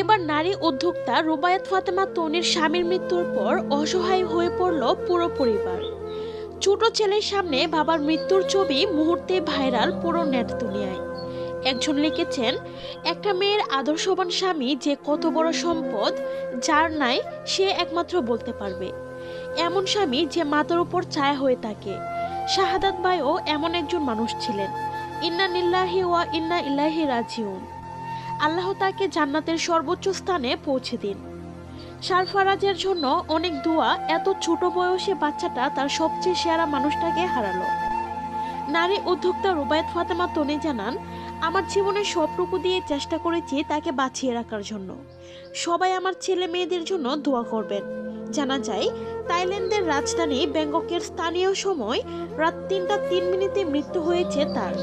এবার নারী উদ্যোক্তা রুবায়াত ফাতেমা তনির স্বামীর মৃত্যুর পর অসহায় হয়ে পড়ল পুরো পরিবার। ছোট ছেলের সামনে বাবার মৃত্যুর ছবি মুহূর্তে ভাইরাল পুরো নেট দুনিয়ায় একজন লিখেছেন, একটা মেয়ের আদর্শবান স্বামী যে কত বড় সম্পদ, যার নাই সে একমাত্র বলতে পারবে। এমন স্বামী যে মাথার উপর ছায়া হয়ে থাকে। শাহাদাত বাইও এমন একজন মানুষ ছিলেন। ইন্না নিল্লাহি ওয়া ইন্না ইলাহি রাজিউন। আল্লাহ তাকে জান্নাতের সর্বোচ্চ স্থানে পৌঁছে দিন। সারফারাজের জন্য অনেক দোয়া এত ছোট বয়সে বাচ্চাটা তার সবচেয়ে সেরা মানুষটাকে হারালো। নারী উদ্যোক্তা রুবায়ত ফাতেমা তনি জানান, আমার জীবনের সবটুকু দিয়ে চেষ্টা করেছি তাকে বাঁচিয়ে রাখার জন্য। সবাই আমার ছেলে মেয়েদের জন্য দোয়া করবেন। জানা যায়, থাইল্যান্ডের রাজধানী ব্যাংককের স্থানীয় সময় রাত তিনটা তিন মিনিটে মৃত্যু হয়েছে তার।